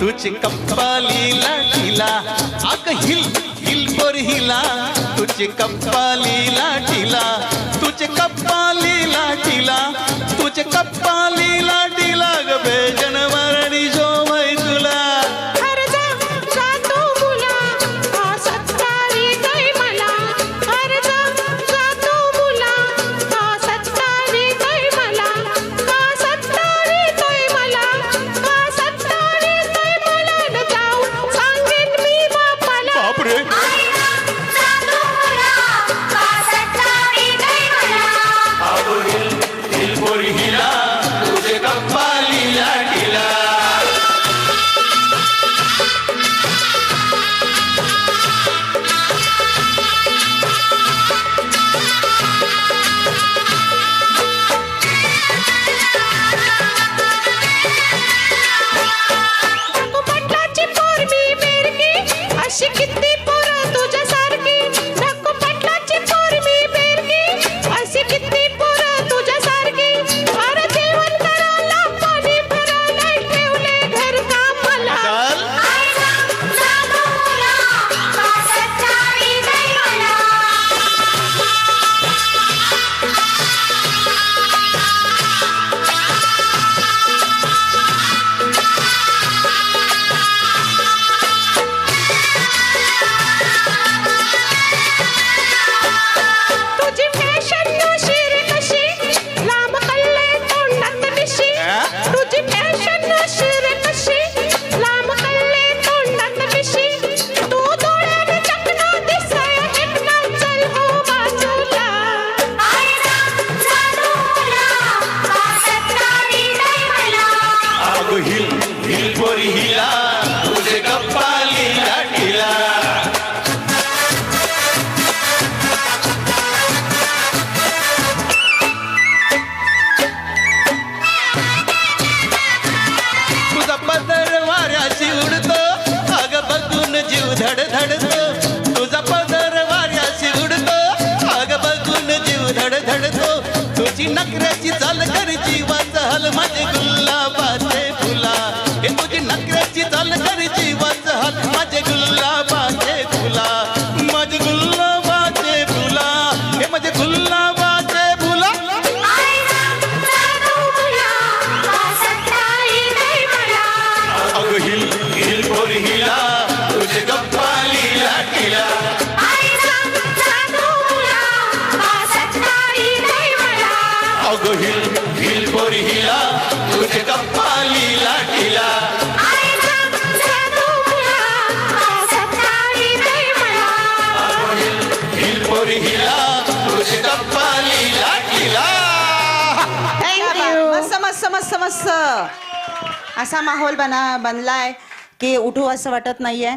तुझी कप्पालीला ठिला आक hill hill पोर हिला तुझी कप्पालीला ठिला तुझे कप्पा to cash and தட தடுத்து. असा माहोल बना बनलाय की उठू असं वाटत नाहीये.